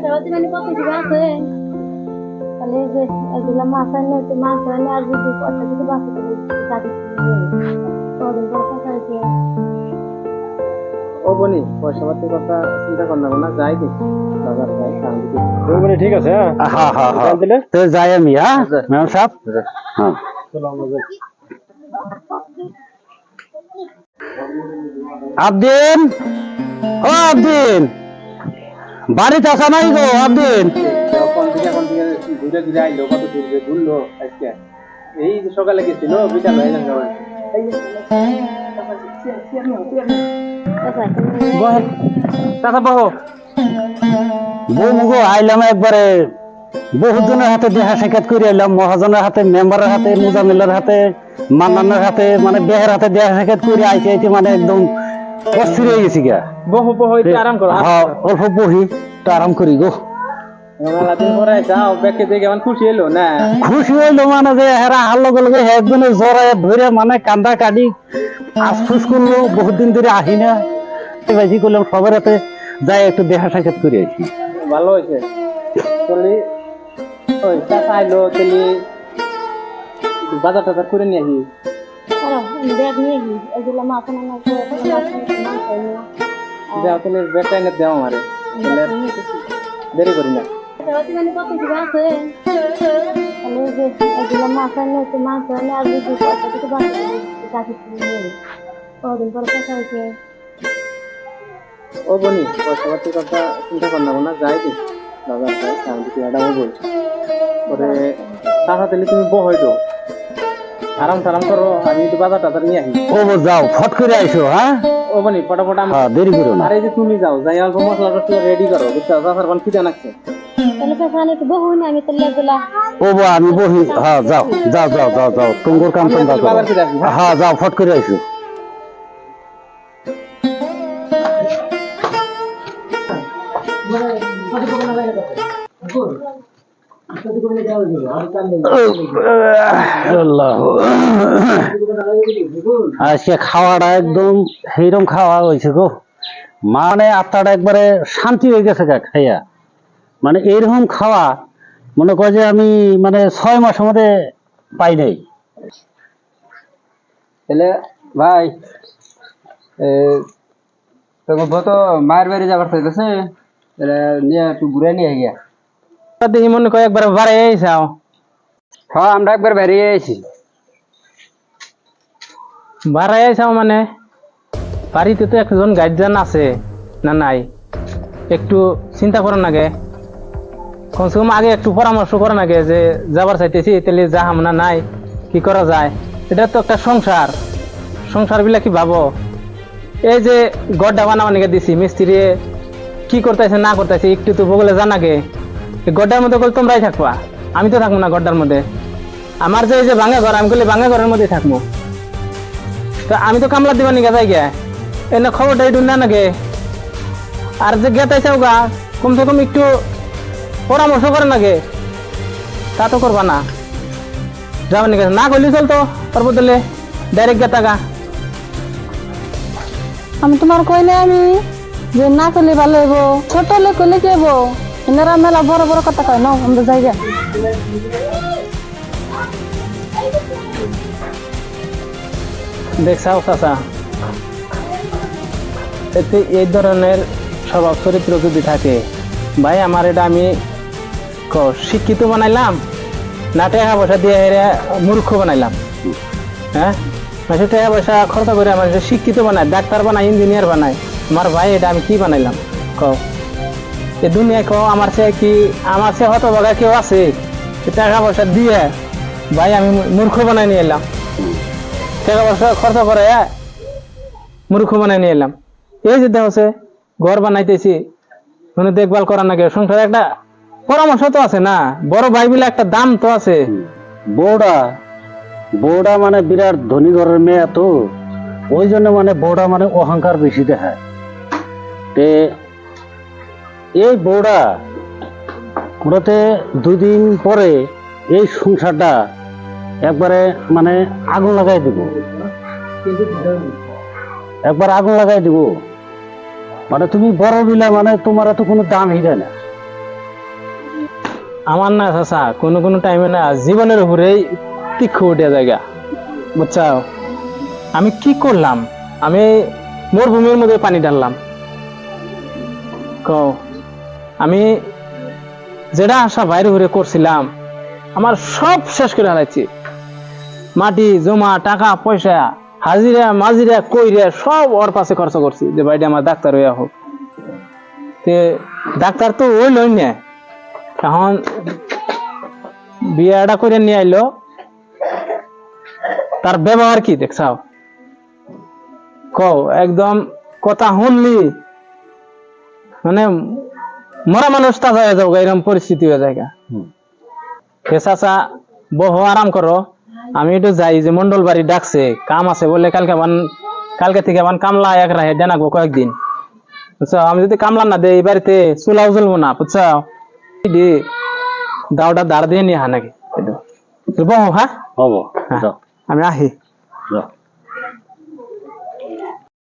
খেতে মানে কত কিছু আছে তাহলে যে এগুলো মাছ আনলে তো মাছ আনলে আর যদি পয়সা যদি বাঁচে তাহলে গাড়ি কদিন পর কথা হয়েছে ও বনি পয়সা পাতির কথা চিন্তা কর না না যাই দেখি। বাজার যাই কাম বনি ঠিক আছে হ্যাঁ? হ্যাঁ হ্যাঁ হ্যাঁ তো যাই আমি হ্যাঁ? আচ্ছা। ম্যাম সাহেব? হ্যাঁ। আবদিন! ও আবদিন! বাড়িতে আসা নাই গো আবদিন কোন দিকে কোন ঘুরে ঘুরে আইলো কত দূর ঘুরলো আজকে এই সকালে গেছিল বিকাল হয়ে বউ মুগো আইলাম একবারে। বহুজনের হাতে দেখা সাক্ষাৎ করে এলাম মহাজনের হাতে মেম্বারের হাতে মুজামিলের হাতে মান্নানের হাতে মানে বেহের হাতে দেখা সাক্ষাৎ করে আইতে আইতে মানে একদম অস্থির হয়ে গেছি গা বহ বহ আরাম করো অল্প বহি তো আরাম করি গো। খুশি হইল মানে যে হেরা হার লগে লগে একজনে জড়ায় ধরে মানে কান্দা কাটি আফসুস করল বহুত দিন ধরে আহি না করলাম সবার হাতে যাই একটু দেখা সাক্ষাৎ করে আসি ভালো হয়েছে চলি ওই চাচা আইলো চলি বাজার টাজার করে নিয়ে আসি ব্যাগ নিয়ে গি এগুলো আনা মাছ মাছ তুমি ব্যাগটা এনে দেও আমারে তাহলে দেরি করি না। ও বনি পয়সা পাতির কথা চিন্তা কর না না যাই দি। বাজার যাই কাম দিতে এটা ও বল পরে টাকা দিলে তুমি বহই তো আরাম সারাম করো আমি একটু বাজার টাজার নিয়ে আসি। ও বো যাও ফট করে আইসো হ্যাঁ ও মানে ফটাফট আমি দেরি করো না। আরে যে তুমি যাও যাই অল্প মশলা টসলা রেডি করো বুঝছ? চাচার বান খিদে নাকছে তাহলে পেশা একটু বহু না আমি তাহলে এগুলা ও বো আমি বহি হ্যাঁ যাও যাও যাও যাও যাও তোমার কাম তোমরা হ্যাঁ? হ্যাঁ যাও ফট করে আইসো। আজকে খাওয়াটা একদম খাওয়া হয়েছে গো। মানে আত্মাটা একবারে শান্তি হয়ে গেছে খাইয়া। মানে এইরকম খাওয়া, মনে করে যে আমি মানে ছয় মাসের মধ্যে পাই নাই। ভাই তোমার মায়ের বাড়ি যাবার চাইতেছে নিয়ে একটু ঘুরে নিয়ে গিয়া। দেখি মনে করে একবার যাও হ্যাঁ আমরা একবার বেরিয়ে বাড়াই আইসাও মানে? বাড়িতে তো একজন গার্জিয়ান আছে না নাই? একটু চিন্তা করেন আগে। কমসে কম আগে একটু পরামর্শ করেন আগে যে যাবার চাইতেছি তাহলে যাহাম না নাই কি করা যায়? এটা তো একটা সংসার। সংসার বিলা কি ভাবো? এই যে গড্ডা বানাবার নিকে দিছি মিস্ত্রি কি করতেছে না করতেছে একটু তো বগলে জানাকে গড্ডার মধ্যে বলে তোমরাই থাকবা। আমি তো থাকব না গড্ডার মধ্যে। আমার যে যে ভাঙা ঘর, আমি বলি ভাঙা ঘরের মধ্যে থাকব। তো আমি তো কামলা দিবা নিকে যাই গিয়া এনে খবরটা একটু না নাকি আর যে গেতাইছে গা কমসে কম একটু পরামর্শ করে নাকি তা তো করবা না। যাবেন নাকি না করলে চলতো, তার বদলে ডাইরেক্ট গেতা গা। আমি তোমার কইলে আমি যে না করলে ভালো হইব, ছোট হলে কইলে কি হইব? এনারা মেলা বড় বড় কথা কয় না আমাদের জায়গা দেখছাও চাচা এতে এই ধরনের স্বভাব চরিত্র যদি থাকে, ভাই, আমার এটা আমি শিক্ষিত বানাইলাম না টাকা পয়সা দিয়ে মূর্খ বানাইলাম? হ্যাঁ? মানুষ টাকা পয়সা খরচ করে আমার শিক্ষিত বানায়, ডাক্তার বানায়, ইঞ্জিনিয়ার বানায়, আমার ভাই, এটা আমি কি বানাইলাম? কও এ দুনিয়ায় কও আমার সে কি, আমার সে হতভাগা কেউ আছে? টাকা পয়সা দিয়ে ভাই আমি মূর্খ বানাই নিয়ে এলাম। টাকা পয়সা খরচ করে মূর্খ বানাই নিয়ে এলাম। এই যে দেখছে ঘর বানাইতেছি মানে দেখভাল করার নাকি সংসারে একটা পরামর্শ তো আছে না? বড় ভাই একটা দাম তো আছে। বউটা বউটা মানে বিরাট ধনী ঘরের মেয়ে তো। ওই জন্য মানে বউটা মানে অহংকার বেশি দেখায়। এই বউটা ওটাতে দুদিন পরে এই সংসারটা একবারে মানে আগুন লাগাই দিব। একবার আগুন লাগাই দিব। মানে তুমি বড় বিলা মানে তোমার তো কোনো দাম হিরে না। আমার না চাচা, কোনো কোনো টাইমে না জীবনের উপরেই তীক্ষ্ণ উঠে জায়গা বুঝছাও? আমি কি করলাম? আমি মরুভূমির মধ্যে পানি ঢাললাম কও। আমি যেটা আশা বাইরে ঘুরে করছিলাম, আমার সব শেষ করে হারাইছি মাটি, জমা, টাকা, পয়সা, হাজিরা, মাজিরা, কইরা সব ওর পাশে খরচ করছি যে ভাইটা আমার ডাক্তার হইয়া হোক। তে ডাক্তার তো ওই লই না। এখন বিয়াটা করে নিয়ে আইলো। তার ব্যবহার কি দেখছাও কও, একদম কথা শুনলি। মানে মরা মানুষ তাজা হয়ে যাব এরকম পরিস্থিতি হয়ে যায়। হে চাচা বহু আরাম করো। আমি একটু যাই যে মন্ডল বাড়ি ডাকছে কাম আছে বলে কালকে বান কালকে থেকে বান কামলা এক রাহে দেনাকবো কয়েকদিন। বুঝছ? আমি যদি কামলা না দেই বাড়িতে চুলাও জ্বলবো না বুঝছ? দি দাওটা দাঁড় দিয়ে নিয়ে হা নাকি। বহো হ্যাঁ? হব হ্যাঁ আমি আহি।